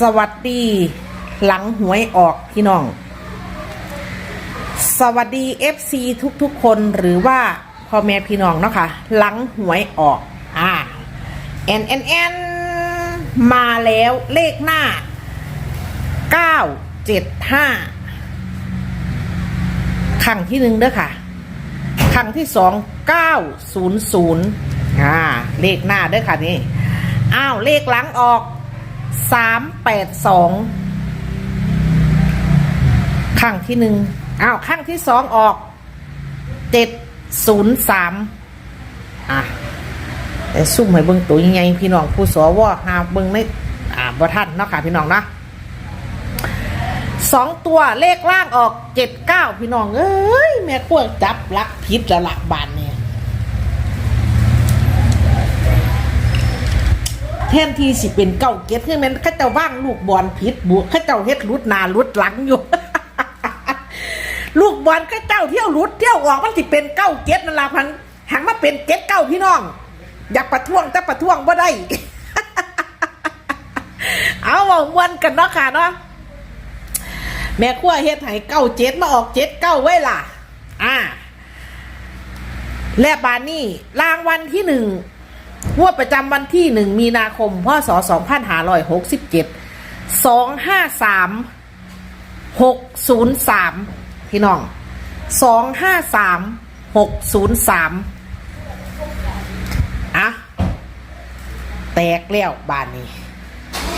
สวัสดี หลังหวยออกพี่น้อง สวัสดี FC ทุกๆคนหรือว่าพ่อแม่พี่น้องเนาะค่ะหลังหวยออก อ่าแอนแอนแอนมาแล้วเลขหน้า 975ครั้งที่หนึ่งเด้อค่ะครั้งที่สองเก้าศูนย์ศูนย์อ่าเลขหน้าเด้อค่ะนี่อ้าวเลขหลังออก สามแปดสองครั้งที่หนึ่งอ้าวครั้งที่สองออกเจ็ดศูนย์สามอะแต่ซุ่มให้เบิ่งตัวยังไงพี่น้องผู้สวหาเบิ่งในอ่าบ่ทันเนาะค่ะพี่น้องนะสองตัวเลขล่างออกเจ็ดเก้าพี่น้อง เอ้ย แม่ขั้วจับลักพิษละละบานเนี่ย แทนที่สิเป็นเก้าเก็ดคือแมันเข้าเจ้าว่างลูกบอลพิษบุเข้าเจ้าเฮ็ดรุดหนารุดหลังอยู่ ลูกบอลเข้าเจ้าเที่ยวรุดเที่ยวออกมันสิเป็นเก้าเก็ดนั่นล่ะพันหังมาเป็นเก็ดเก้าพี่น้อง อยากประท้วงแต่ประท้วงบ่ได้ เอาเอามวนกันเนาะค่ะเนาะแม่ขั้วเฮ็ดให้เก้าเจ็ดมาออกเจ็ดเก้าไว้ล่ะ อ่า และบานนี่รางวัลที่หนึ่ง งวดประจำวันที่หนึ่งมีนาคม พศสองพันห้าร้อยหกสิบเจ็ดสองห้าสามหกศูนย์สามพี่น้องสองห้าสามหกศูนย์สามอะแตกแล้วบ้านนี้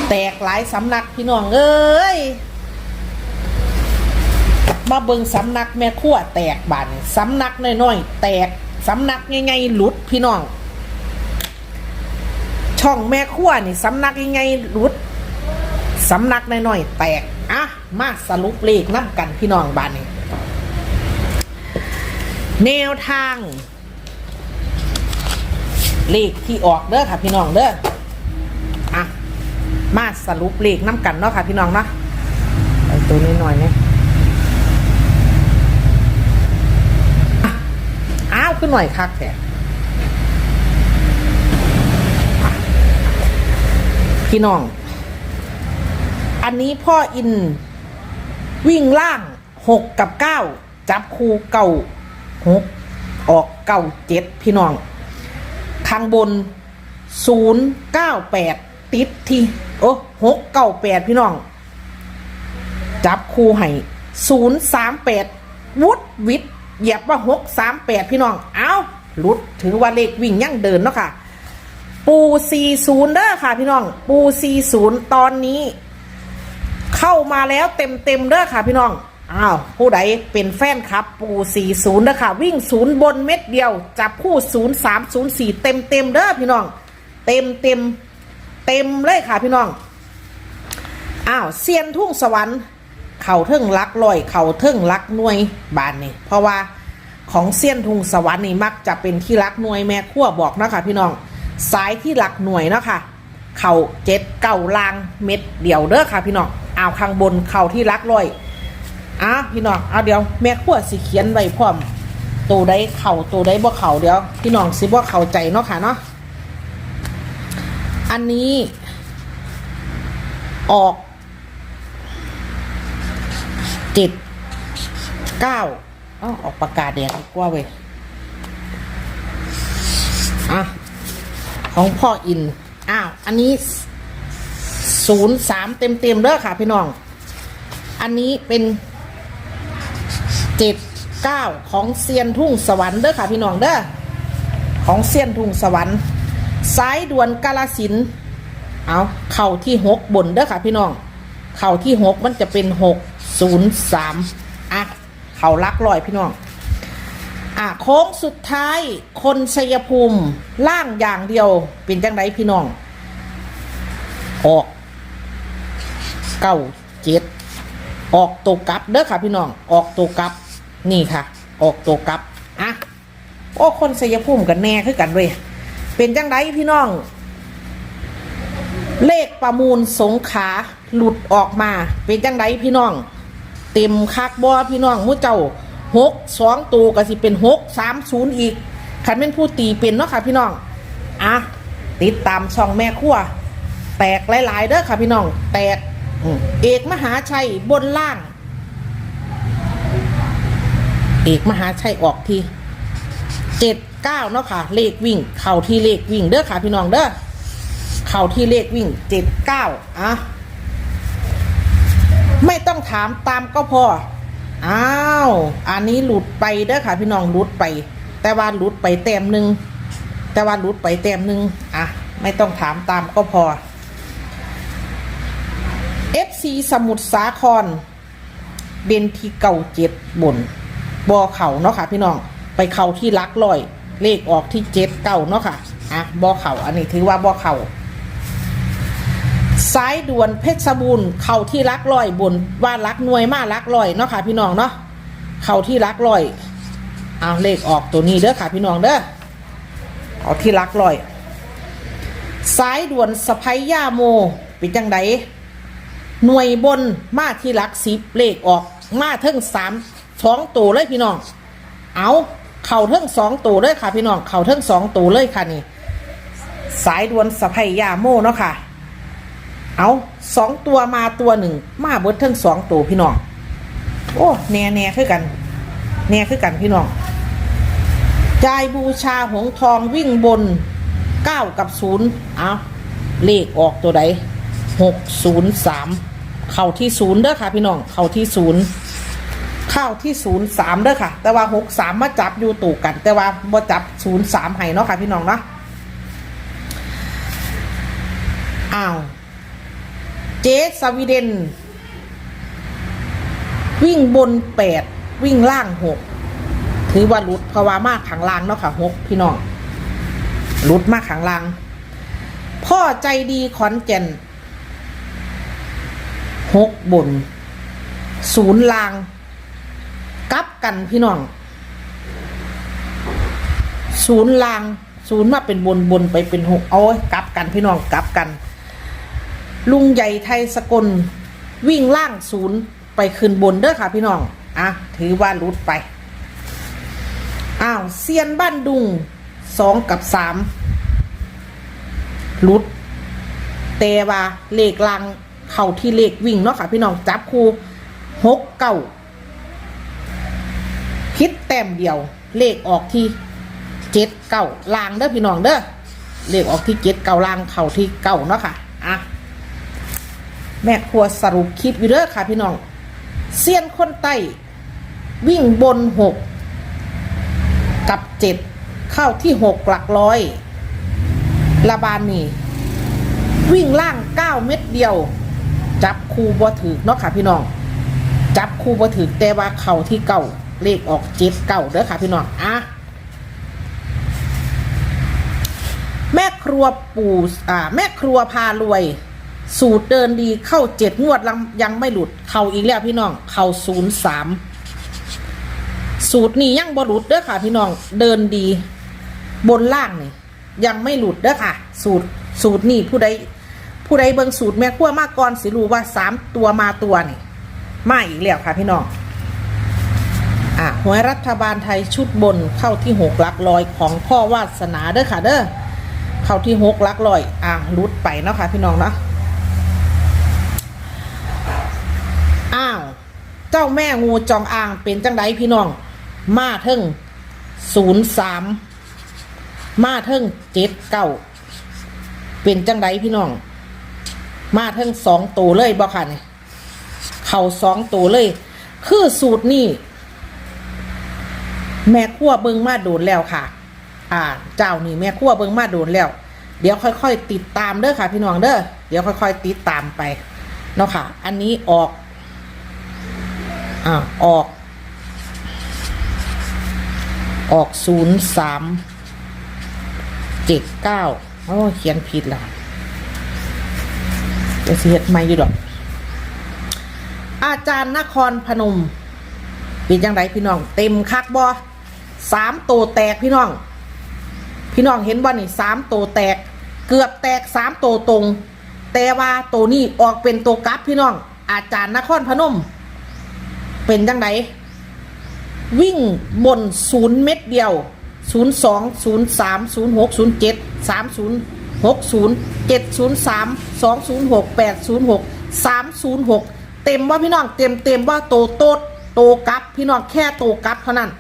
แตกหลายสำนักพี่น้อง เอ้ย มาเบิงสำนักแม่ขั้วแตกบานสำนักน้อยๆ แตกสำนักไงๆหลุดพี่น้อง ช่องแม่ขั้วนี่สำนักยังไงรุดสำนักน้อยๆแตกอะมาสรุปเลขน้ำกันพี่น้องบ้านนี้แนวทาง เลขที่ออกเด้อค่ะพี่น้องเด้ออะมาสรุปเลขน้ำกันเนาะค่ะพี่น้องเนาะตัวนี้หน่อยเนี่ยอ้าวขึ้นหน่อยคักแต่ พี่น้อง อันนี้พ่ออิน วิ่งล่างหกกับเก้าจับคู่เก้าหกออกเก้าเจ็ดพี่น้อง ข้างบนศูนย์เก้าแปดติดที่ โอ้หกเก้าแปดพี่น้อง จับคู่ให้ศูนย์สามแปดวุดวิทย์เหยียบว่าหกสามแปดพี่น้อง เอาลุดถือว่าเลขวิ่งยั่งเดินเนาะค่ะ ปู 40 เด้อค่ะพี่น้อง ปู 40 ตอนนี้ เข้ามาแล้วเต็มเต็มเด้อค่ะพี่น้อง อ้าว ผู้ใดเป็นแฟนครับ ปู 40เด้อค่ะ วิ่งศูนย์บนเม็ดเดียว จับคู่ 03 04 เต็มเต็มเด้อพี่น้อง เต็มเต็มเต็มเลยค่ะพี่น้อง อ้าวเซียนทุ่งสวรรค์เข่าเทิงลักลอย เข่าเทิงลักหน่วยบานนี่เพราะว่าของเซียนทุ่งสวรรค์นี่มักจะเป็นที่รักหน่วยแม่ขั้วบอกนะคะพี่น้อง สายที่หลักหน่วยเนาะค่ะ เข่าเจ็ดเก่าลางเม็ดเดี่ยวเด้อค่ะพี่น้องเอาข้างบนเข่าที่รักลอยอ้าวพี่น้องเอาเดี๋ยวแม่ขั้วสิเขียนไว้พร้อมตัวใดเข่าตัวใดบ่เข่าเดี๋ยว พี่น้องสิบ่เข้าใจเนาะค่ะเนาะอันนี้ ออกเจ็ดเก้าอ๋อออกประกาศแดงดีกว่าเว้ยอะ ของพ่ออิน อ้าว อันนี้ศูนย์สามเต็มเต็มเด้อค่ะพี่น้อง อันนี้เป็นเจ็ดเก้าของเซียนทุ่งสวรรค์เด้อค่ะพี่น้องเด้อ ของเซียนทุ่งสวรรค์สายด่วนกาลสิน เอาเข่าที่หกบนเด้อค่ะพี่น้อง เข่าที่หกมันจะเป็นหกศูนย์สามอะ เข่าลักลอยพี่น้อง อะโค้งสุดท้ายคนชัยภูมิล่างอย่างเดียว เป็นจังไดพี่น้อง ออกเก้าเจ็ดออกตัวกลับเด้อค่ะพี่น้อง ออกตัวกลับ นี่ค่ะ ออกตัวกลับอะโอ้คนชัยภูมิกันแน่คือกันเว้ยเป็นจังไดพี่น้อง เลขประมูลสงขาหลุดออกมา เป็นจังไดพี่น้อง เต็มคักบ่พี่น้องมู้เจ้า หกสองตัวก็สิเป็นหกสามศูนย์อีกคันเป็นผู้ตีเป็นเนาะค่ะพี่น้องอะติดตามช่องแม่ครัวแตกหลาย ๆ เด้อค่ะพี่น้อง แตกอืมเอกมหาชัยบนล่าง เอกมหาชัยออกที่เจ็ดเก้าเนาะค่ะ เลขวิ่ง เข่าที่เลขวิ่งเด้อค่ะพี่น้องเด้อเข่าที่เลขวิ่งเจ็ดเก้าอะไม่ต้องถามตามก็พอ อ้าว อันนี้หลุดไปเด้อค่ะ พี่น้องหลุดไป แต่ว่าหลุดไปแต้มหนึ่งแต่ว่าหลุดไปแต้มหนึ่งอะ ไม่ต้องถามตามก็พอ FC สมุทรสาครเด่นที่เก่าเจ็ดบนบอเข่าเนาะค่ะ พี่น้องไปเข่าที่ลักลอย เลขออกที่เจ็ดเก่าเนาะค่ะอะบอเข่าอันนี้ถือว่าบอเข่า สายด่วนเพชรบูรณ์เข้าที่รักลอยบนว่ารักหน่วยมารักลอยเนาะค่ะพี่น้องเนาะเข้าที่รักลอยเอาเลขออกตัวนี้เด้อค่ะพี่น้องเด้อเอาที่รักลอย สายด่วนสะพายย่าโมเป็นจังไดหน่วยบนมาที่รักสิบเลขออกมาเทิงสามสองตัวเลยพี่น้อง เอาเข่าเทิงสองตัวเลยค่ะพี่น้องเข่าเทิงสองตัวเลยค่ะนี่ สายด่วนสะพายย่าโมเนาะค่ะ เอาสองตัวมาตัวหนึ่งมาเบิดทั้งสองตัวพี่น้อง โอ้แน่แน่คือกัน แน่คือกันพี่น้องจ่ายบูชาหงทองวิ่งบนเก้ากับศูนย์เอาเลขออกตัวใดหกศูนย์สามเข้าที่ศูนย์เด้อค่ะ พี่น้องเข้าที่ศูนย์เข้าที่ศูนย์สามเด้อค่ะ แต่ว่าหกสามมาจับอยู่ตู่กัน แต่ว่าบ่จับศูนย์สามให้เนาะค่ะ พี่น้องเนาะอ้าว เจสวีเดน วิ่งบนแปดวิ่งล่างหกถือว่าหลุดเพราะว่ามากขังลางเนาะค่ะหกพี่น้องหลุดมากขังลาง พ่อใจดีขอนแก่นหกบน ศูนย์ลางกลับกันพี่น้อง ศูนย์ลาง ศูนย์มาเป็นบนบนไปเป็นหกเอาไว้กลับกันพี่น้องกลับกัน ลุงใหญ่ไทยสกล วิ่งล่างศูนย์ไปขึ้นบนเด้อค่ะพี่น้อง อะ ถือว่ารุดไป อ้าวเซียนบ้านดุงสองกับสามรุดแต่ว่าเลขลังเข้าที่เลขวิ่งเนาะค่ะพี่น้อง จับคู่หกเก้าพิษแต้มเดียว เลขออกที่เจ็ดเก้าลางเด้อพี่น้องเด้อเลขออกที่เจ็ดเก้าลางเข้าที่เก้าเนาะค่ะ อะ แม่ครัวสรุปคลิปอยู่เด้อค่ะพี่น้องเซียนคนใต้วิ่งบนหกกับเจ็ดเข้าที่หกหลักร้อยละบานนี่วิ่งล่างเก้าเม็ดเดียว จับคูบ่ถือเนาะค่ะพี่น้อง จับคูบ่ถือแต่ว่าเข่าที่เก่าเลขออกเจ็ดเก่าเด้อค่ะพี่น้องอะแม่ครัวปู่อ่าแม่ครัวพารวย สูตรเดินดีเข้าเจ็ดงวดยังยังไม่หลุด เข้าอีกแล้วพี่น้อง เข้าศูนย์สามสูตรนี้ยังบ่หลุดเด้อค่ะ พี่น้องเดินดี บนล่างนี่ยังไม่หลุดเด้อค่ะ สูตรสูตรนี่ผู้ใดผู้ใดเบิ่งสูตรแม่ขั้วมากก่อนสิรู้ว่าสามตัวมาตัวนี่มาอีกแล้วค่ะพี่น้องอะหวยรัฐบาลไทยชุดบนเข้าที่หกลักลอยของพ่อวาสนาเด้อค่ะเด้อเข้าที่หกลักลอยอะรุดไปเนาะค่ะพี่น้องเนาะ อ้าว เจ้าแม่งูจองอ่างเป็นจังไดพี่น้อง มาเทิงศูนย์สามมาเทิงเจ็ดเก้าเป็นจังไดพี่น้อง มาเทิงสองตัวเลยบ่ค่ะนี่เข่าสองตัวเลย คือสูตรนี่แม่ขั้วเบิงมาโดนแล้วค่ะ อ่า เจ้านี่แม่ขั้วเบิงมาโดนแล้ว เดี๋ยวค่อย ๆ ติดตามเด้อค่ะ พี่น้องเด้อเดี๋ยวค่อย ๆ ติดตามไปเนาะค่ะ อันนี้ออก อ่าออก ออกศูนย์สามเจ็ดเก้าโอ้เขียนผิดละเดี๋ยดไม่อยู่ดอก อาจารย์นครพนมเป็นยังไงพี่น้อง เต็มคักบอสามโตวแตกพี่น้อง พี่น้องเห็นบ่นี่สามโตวแตก เกือบแตกสามโตวตรง แต่ว่าตัวนี้ออกเป็นตัวกลับพี่น้อง อาจารย์นครพนม เป็นจังไดวิ่งบนศูนย์เม็ดเดียวศูนย์สองศูนย์สามศูนย์หกศูนย์เจ็ดสามศูนย์หกศูนย์เจ็ดศูนย์สามสองศูนย์หกแปดศูนย์หกสามศูนย์หกเต็มว่าพี่น้องเต็มเต็มว่าโตโตดโตกับพี่น้องแค่โตกับเท่านั้น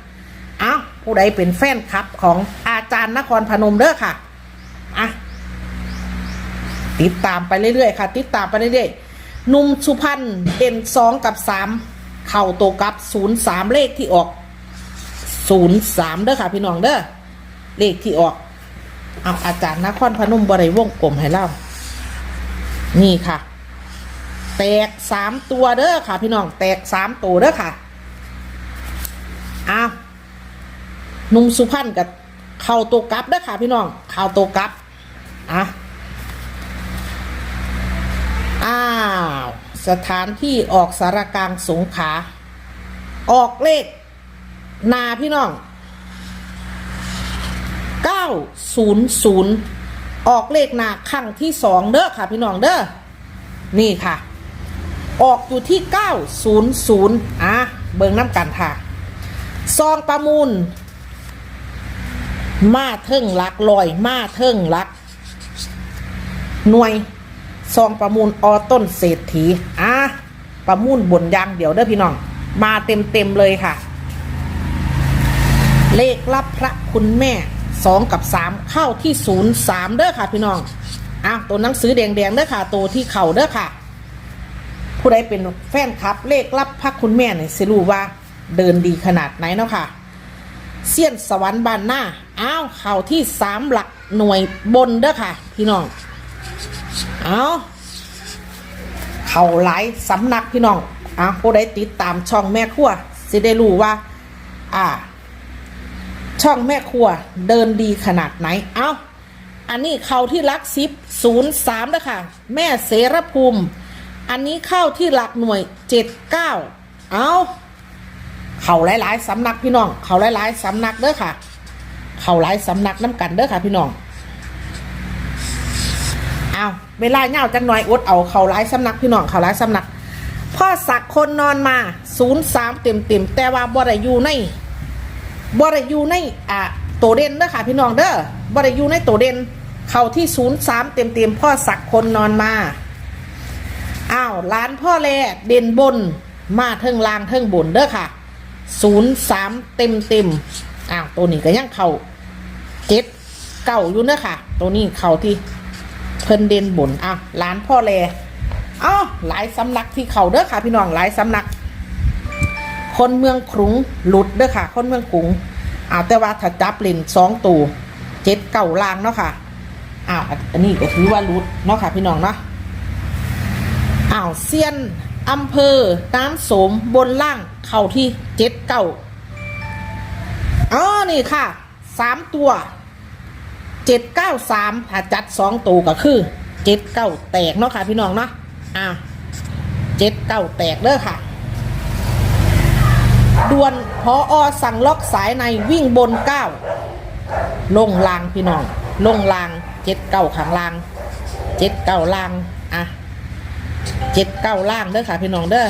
อ้าวผู้ใดเป็นแฟนคลับของอาจารย์นครพนมเด้อค่ะอะติดตามไปเรื่อยๆค่ะ ติดตามไปเรื่อยๆนุ่มสุพรรณเด่นสองกับสาม เข่าโตกับศูนย์สามเลขที่ออกศูนย์สามเด้อค่ะพี่น้องเด้อเลขที่ออก เอาอาจารย์นครพนมบริวงกลมให้เล่านี่ค่ะ แตกสามตัวเด้อค่ะ พี่น้องแตกสามตัวเด้อค่ะอ้าวนุ่มสุพรรณกับเข่าตัวกลับเด้อค่ะ พี่น้องเข่าตัวกลับอะอ้าว สถานที่ออกสารกลางสงขา ออกเลข นาพี่น้อง 900 ออกเลขนาครั้งที่สองเด้อค่ะพี่น้องเด้อ นี่ค่ะ ออกอยู่ที่ 900 อะ เบิงน้ำกันค่ะ ซองประมูล มาเทิงลักลอย มาเทิงลัก หน่วย ซองประมูลออต้นเศรษฐีอะประมูลบนยางเดี๋ยวเด้อพี่น้อง มาเต็มเต็มเลยค่ะ เลขรับพระคุณแม่สองกับสามเข้าที่ศูนย์สามเด้อค่ะพี่น้องอะตัวหนังสือแดงๆเด้อค่ะ ตัวที่เข่าเด้อค่ะ ผู้ใดเป็นแฟนคลับ เลขรับพระคุณแม่เนี่ยสิรู้ว่าเดินดีขนาดไหนเนาะค่ะเสี้ยนสวรรค์บานหน้า อ้าว เข่าที่สามหลักหน่วยบนเด้อค่ะ พี่น้อง เอาเข่าหลายสำนักพี่น้องอะผู้ใดติดตามช่องแม่ครัวสิได้รู้ว่า อ่า ช่องแม่ครัวเดินดีขนาดไหน เอาอันนี้เข้าที่หลักสิบศูนย์สามนะค่ะแม่เสรภูมิ อันนี้เข้าที่หลักหน่วยเจ็ดเก้าเอาเข่าหลาย ๆสำนักพี่น้อง เข่าหลาย ๆสำนักเด้อค่ะ เข่าหลายสำนักน้ำกันเด้อค่ะพี่น้องเอา เวลาเงาจังหน่อยอดเอาเข่าหลายสำนักพี่น้องเข่าหลายสำนักพ่อสักคนนอนมาศูนย์สามเต็มเต็มแต่ว่าบ่ไดอยู่ในบริยูในอะโตเด่นเด้อค่ะพี่น้องเด้อบริยูในโตเด่นเขาที่ศูนย์สามเต็มเต็มพ่อสักคนนอนมาอ้าวร้านพ่อแลเด่นบนมาเทิงลางเทิงบนเด้อค่ะศูนย์สามเต็มเต็มอ้าวตัวนี้ก็ยังเข่าเจ็ดเก่าอยู่เด้อค่ะ ตัวนี้เข่าที่ เพิ่นเด่นบนอ้าร้านพ่อแลอ้าวหลายสำนักที่เข่าเด้อค่ะ พี่น้องหลายสำนัก คนเมืองขรุงหลุดเด้อค่ะ คนเมืองขรุงอ้าวแต่ว่าถ้าจับเล่นสองตูเจ็ดเก่าลางเนาะค่ะอ้าวอันนี้ก็ถือว่าหลุดเนาะค่ะ พี่น้องเนาะอ้าวเซียนอำเภอน้ำโสมบนล่างเข่าที่เจ็ดเก่าอ๋อนี่ค่ะสามตัว เจ็ดเก้าสามถ้าจัดสองตัวก็คือเจ็ดเก้าแตกเนาะค่ะ พี่น้องเนาะอ่าเจ็ดเก้าแตกเด้อค่ะด่วนพออสั่งล็อกสายในวิ่งบนเก้าลงลางพี่น้อง ลงลางเจ็ดเก้าขังลางเจ็ดเก้าลางอะเจ็ดเก้าล่างเด้อค่ะ พี่น้องเด้อ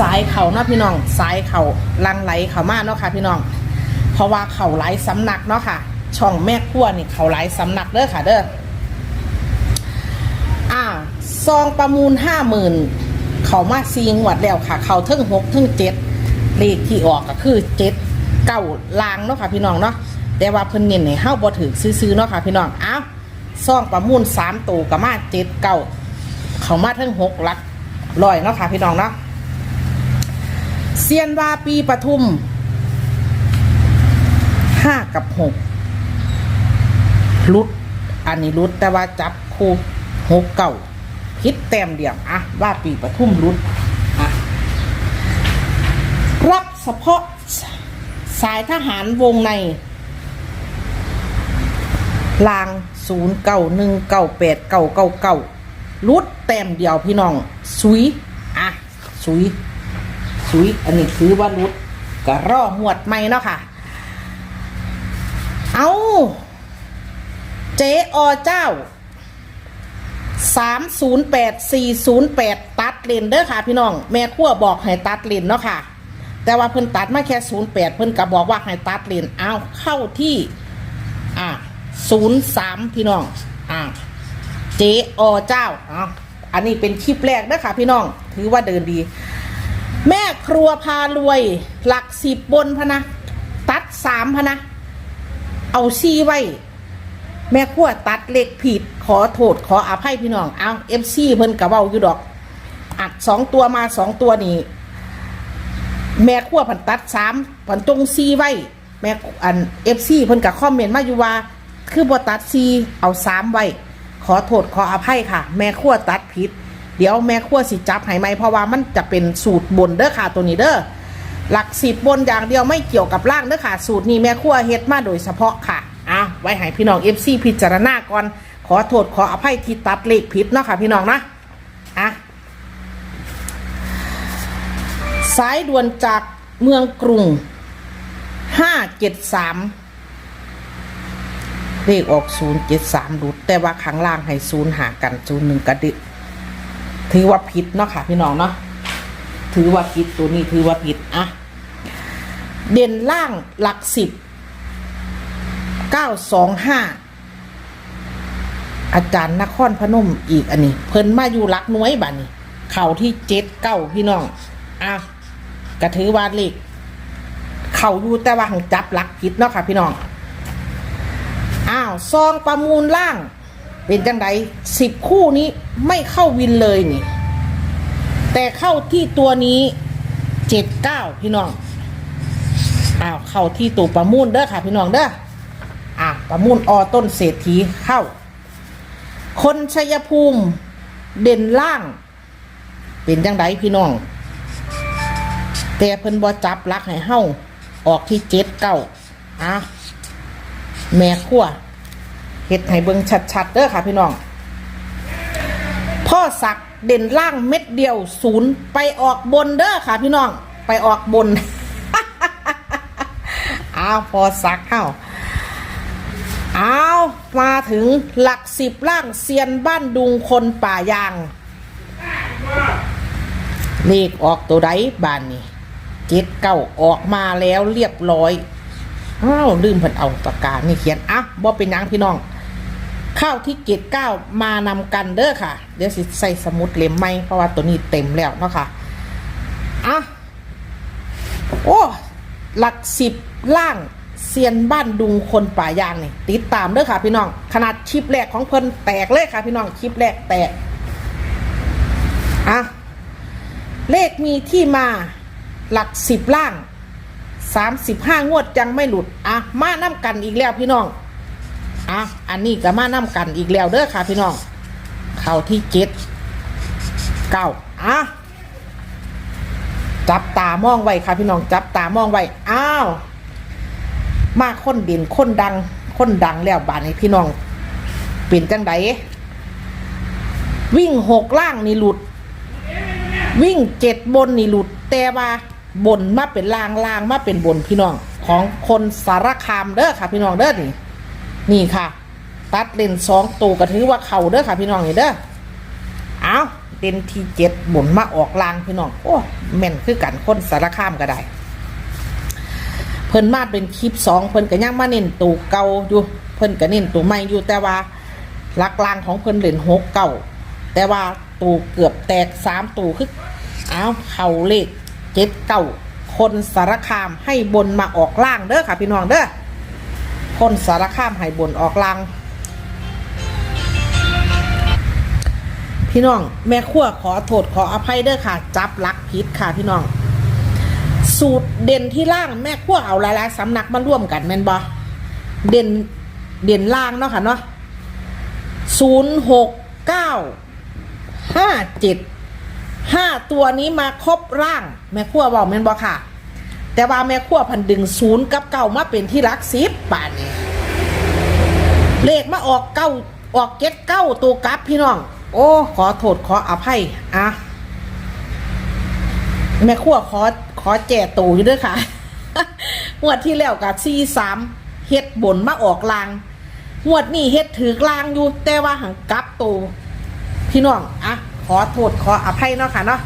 สายเข่าเนาะพี่น้องสายเข่าลังไหลเข่ามากเนาะค่ะพี่น้อง เพราะว่าเข่าไหลสำนักเนาะค่ะ ช่องแม่ขั้วนี่เข่าไหลสำนักเด้อค่ะเด้ออ่าซองประมูลห้าหมื่นเขามาซีงวดแล้วค่ะ เขาเทิงหกเทิงเจ็ดเลขที่ออกก็คือเจ็ดเก้าลางเนาะค่ะพี่น้องเนาะแต่ว่าเพิ่นเน้นให้เฮาบ่ถือซื้อๆเนาะค่ะพี่น้องอ้าวซองประมูลสามตัวก็มาเจ็ดเก้าเขามาเทิงหกลักร้อยเนาะค่ะพี่น้องเนาะ เซียนวาปีปทุมห้ากับหกรุด อันนี้รุดแต่ว่าจับคู่หกเก่าพิษแต้มเดียวอะว่าปีปทุมรุดอะรับเฉพาะสายทหารวงในลางศูนย์เก้าหนึ่งเก้าแปดเก้าเก้าเก้ารุดแต้มเดียวพี่น้อง สุยอะสุย สุยอันนี้คือว่ารุดกระรอหมวดไม่เนาะค่ะ เอาเจอเจ้าสามศูนย์แปดสี่ศูนย์แปดตัดเลนเด้อค่ะ พี่น้อง แม่ขั้วบอกให้ตัดเลนเนาะค่ะ แต่ว่าเพิ่นตัดมาแค่ศูนย์แปดเพิ่นก็บอกว่าให้ตัดเลนเอาเข้าที่ อ่าศูนย์สามพี่น้อง อ่าเจอเจ้าอะอันนี้เป็นคลิปแรกนะคะพี่น้อง ถือว่าเดินดี แม่ครัวพารวย หลักสิบบนพนะ ตัดสามพนะ เอาซีไว้ แม่ครัวตัดเลขผิด ขอโทษขออภัยพี่น้อง เอาเอฟซีเพิ่นกะเว้าอยู่ดอก อัดสองตัวมาสองตัวนี่แม่ครัวผันตัดสามผันตรงซีไว้ แม่อันเอฟซีเพิ่นกับคอมเมนต์มาอยู่ว่า คือบ่ตัดซีเอาสามไว้ ขอโทษขออภัยค่ะ แม่ครัวตัดผิด เดี๋ยวแม่ครัวสิจับให้ไหมเพราะว่ามันจะเป็นสูตรบนเด้อค่ะตัวนี้เด้อหลักสิบบนอย่างเดียวไม่เกี่ยวกับล่างเด้อค่ะ สูตรนี้แม่ครัวเฮ็ดมาโดยเฉพาะค่ะอะไว้ให้พี่น้องเอฟซีพิจารณาก่อนขอโทษขออภัยที่ตัดเลขผิดเนาะค่ะพี่น้องนะอะสายด่วนจากเมืองกรุงห้าเจ็ดสามเลขออกศูนย์เจ็ดสามดุดแต่ว่าข้างล่างให้ศูนย์หากันศูนย์หนึ่งกระดิ ถือว่าผิดเนาะค่ะพี่น้องเนาะถือว่าผิดตัวนี้ถือว่าผิดอะเด่นล่างหลักสิบเก้าสองห้าอาจารย์นครพนมอีกอันนี้ เพิ่นมาอยู่หลักหน้วยบัดนี้เข่าที่เจ็ดเก้าพี่น้องอะกระถือว่าเลขเข่าอยู่แต่ว่าหังจับหลักผิดเนาะค่ะพี่น้องอ้าวซองประมูลล่าง เป็นจังไดสิบคู่นี้ไม่เข้าวินเลยนี่ แต่เข้าที่ตัวนี้เจ็ดเก้าพี่น้องอ้าวเข้าที่ตัวประมูลเด้อค่ะพี่น้องเด้ออะประมูลอต้นเศรษฐีเข้า คนชัยภูมิเด่นล่าง เป็นจังไดพี่น้อง แต่เพิ่นบ่จับลักให้เฮาออกที่เจ็ดเก้าอะแม่ขั้ว เฮ็ดให้เบิ่งชัดๆเด้อค่ะพี่น้อง พ่อสักเด่นล่างเม็ดเดียวศูนย์ไปออกบนเด้อค่ะพี่น้อง ไปออกบน อ้าวพอสักเข้าอ้าวมาถึงหลักสิบล่างเซียนบ้านดุงคนป่ายางเลขออกตัวใดบ้านนี้เจ็ดเก้าออกมาแล้วเรียบร้อยอ้าวลืมเพิ่นเอาปากกานี่เขียนอะบ่เป็นยังพี่น้อง ข้าวที่เกตเก้ามานำกันเด้อค่ะ เดี๋ยวสิใส่สมุดเล่มใหม่เพราะว่าตัวนี้เต็มแล้วเนาะค่ะอะโอ้หลักสิบล่างเซียนบ้านดุงคนป่ายางนี่ติดตามเด้อค่ะ พี่น้องขนาดคลิปแรกของเพิ่นแตกเลยค่ะ พี่น้องคลิปแรกแตกอะเลขมีที่มาหลักสิบล่างสามสิบห้างวดยังไม่หลุดอะมาน้ำกันอีกแล้วพี่น้อง อะอันนี้ก็มาน้ำกันอีกแล้วเด้อค่ะ พี่น้องเข้าที่เจ็ดเก้าอะจับตามองไว้ค่ะพี่น้องจับตามองไว้อ้าว มาคนด่นคนดังคนดังแล้วบานนี้พี่น้องเป็นจังไดวิ่งหกล่างนี่หลุด วิ่งเจ็ดบนนี่หลุด แต่ว่าบนมาเป็นลางลางมาเป็นบนพี่น้องของคนสารคามเด้อค่ะพี่น้องเด้อนี่ นี่ค่ะ ตัดเลนสองตัวก็ถือว่าเข่าเด้อค่ะ พี่น้องเด้อเอาเลนที่เจ็ดบนมาออกลางพี่น้องโอ้แม่นคือกันคนสารคามก็ได้ เพิ่นมาเป็นคลิปสองเพิ่นก็ยังมาเน้นตัวเก่าอยู่เพิ่นก็เน้นตัวใหม่อยู่แต่ว่าหลักลางของเพิ่นเลนหกเก่าแต่ว่าตัวเกือบแตกสามตัวคือเอาเข่าเลขเจ็ดเก่าคนสารคามให้บนมาออกล่างเด้อค่ะพี่น้องเด้อ คนสารคามให้บนออกล่างพี่น้อง แม่ขั้วขอโทษขออภัยเด้อค่ะ จับลักพิษค่ะพี่น้อง สูตรเด่นที่ล่างแม่ขั้วเอาหลายๆสำนักมาร่วมกันแม่นบอเด่นเด่นล่างเนาะค่ะเนาะศูนย์หกเก้าห้าเจ็ดห้าตัวนี้มาครบร่าง แม่ขั้วบอกแม่นบอค่ะ แต่ว่าแม่ขั้วพันดึงศูนย์กับเก้ามาเป็นที่รักสิบป่านนี้เลขมาออกเก้าออกเก็ดเก้าตัวกลับพี่น้อง โอ้ ขอโทษขออภัยอะแม่ขั้วขอขอแจตูอยู่ด้วยค่ะงวดที่แล้วกับซีสามเฮ็ดบนมาออกลางงวดนี้เฮ็ดถือกลางอยู่ แต่ว่าหังกลับตูพี่น้องอะขอโทษขออภัยเนาะค่ะเนาะ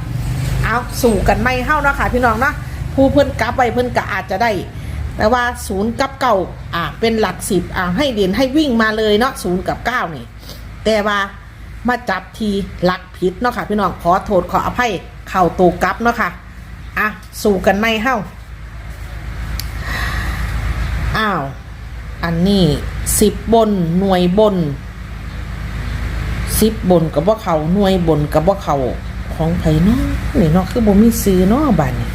เอาสู่กันไม่เฮ้าเนาะค่ะ พี่น้องเนาะ ผู้เพิ่นกลับไปเพิ่นก็อาจจะได้ แต่ว่าศูนย์กับเก้าอ่าเป็นหลักสิบอ่าให้เรียนให้วิ่งมาเลยเนาะศูนย์กับเก้านี่ แต่ว่ามาจับทีหลักผิดเนาะค่ะพี่น้องขอโทษขออภัยเข่าตูกลับเนาะค่ะอะสู่กันไม่เฮ้าอ้าวอันนี้สิบบนหน่วยบนสิบบนกับว่าเขาหน่วยบนกับว่าเขาของไผเนาะนี่เนาะคือบ่มีซื้อเนาะบัดนี้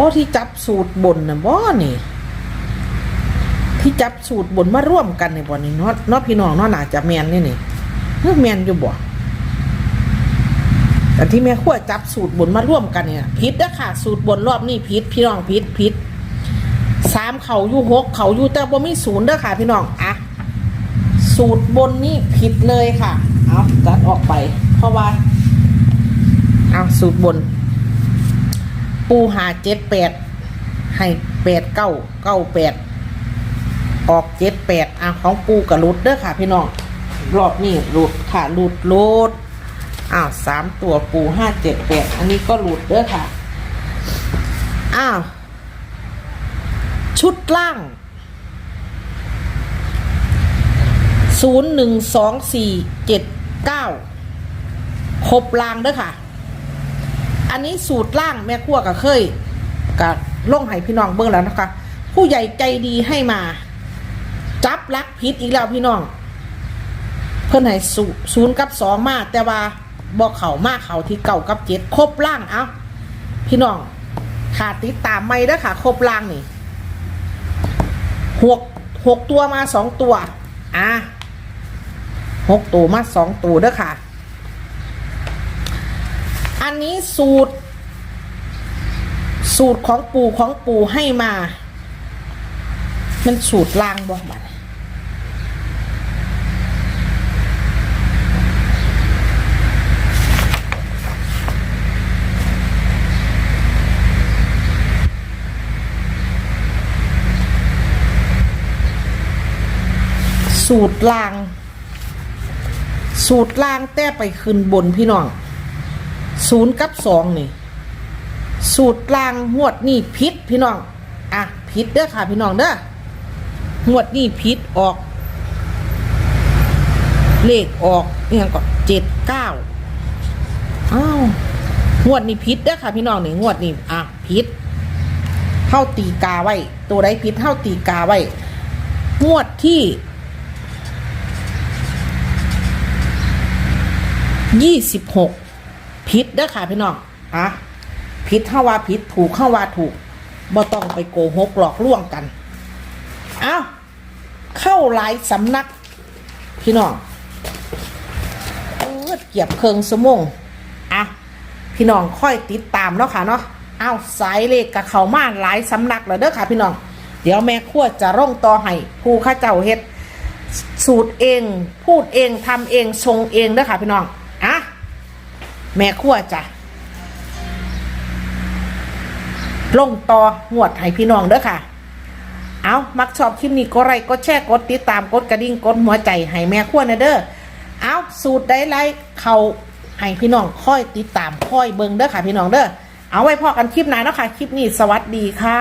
อ้ที่จับสูตรบนน่ะบ่นี่ ที่จับสูตรบนมาร่วมกันในบ่นี่เนาะเนาะพี่น้องเนาะน่าจะแมนนี่นี่เฮ้ยแมนอยู่บ่แต่ที่แม่ขั้วจับสูตรบนมาร่วมกันเนี่ยพิษนะค่ะ สูตรบนรอบนี้พิษพี่น้องพิษพิษสามเขาอยู่หกเขาอยู่แต่บ่มีศูนย์เด้อค่ะพี่น้องอะสูตรบนนี่ผิดเลยค่ะ เอาตัดออกไป เพราะว่าเอาสูตรบน ปูหาเจ็ดแปดให้แปดเก้าเก้าแปดออกเจ็ดแปดอะของปูกับรุดเด้อค่ะ พี่น้องรอบนี้รุดค่ะรุดรุดอ้าวสามตัวปูห้าเจ็ดแปดอันนี้ก็รุดเด้อค่ะอ้าวชุดล่างศูนย์หนึ่งสองสี่เจ็ดเก้าครบล่างเด้อค่ะ อันนี้สูตรล่างแม่ขั้วก็เคยกับล่งให้พี่น้องเบิ่งแล้วนะคะ ผู้ใหญ่ใจดีให้มา จับลักพิษอีกแล้วพี่น้อง เพื่อนให้ศูศูนย์กับสองมา แต่ว่าบอกเขามากเขาที่เก่ากับเจ็ดครบล่างเอาพี่น้องขาดติดตามไม่ได้ค่ะ ครบล่างนี่หกหกตัวมาสองตัว อะหกตัวมาสองตัวเด้อค่ะ อันนี้สูตร สูตรของปู่ของปู่ให้มา มันสูตรล่างบ่บัดสูตรล่าง สูตรล่างแต่ไปขึ้นบนพี่น้อง ศูนย์กับสองนี่ สูตรลางงวดนี่พิษพี่น้อง อะพิษเด้อค่ะ พี่น้องเด้องวดนี่พิษออก เลขออกเอียงก็เจ็ดเก้าอ้าวงวดนี่พิษเด้อค่ะ พี่น้องนี่งวดนี่อะพิษเท่าตีกาไว้ ตัวใดพิษเท่าตีกาไว้ งวดที่ยี่สิบหก พิษเด้อค่ะพี่น้องอะพิษเข้าว่าพิษถูกเข้าว่าถูกบ่ต้องไปโกหกหลอกลวงกัน เอาเข้าหลายสำนัก พี่น้องเออเกียบเคิงสมงอะพี่น้องค่อยติดตามเนาะค่ะเนาะเอาสายเลขกับเขามาหลายสำนักแล้วเด้อค่ะพี่น้อง เดี๋ยวแม่ขั้วจะร่งต่อให้ผู้ข้าเจ้าเฮ็ดสูตรเอง พูดเองทำเองทรงเองเด้อค่ะพี่น้อง แม่ขั้วจ้ะลงต่อหวดให้พี่น้องเด้อค่ะ เอามักชอบคลิปนี้ก็ไรก็แชร์กดติดตามกดกระดิ่งกดหัวใจให้แม่ขั้วนะเด้อเอาสูตรได้ไลค์เขาให้พี่น้องค่อยติดตามค่อยเบิ่งเด้อค่ะพี่น้องเด้อเอาไว้พอกันคลิปหน้าเนาะค่ะ คลิปนี้สวัสดีค่ะ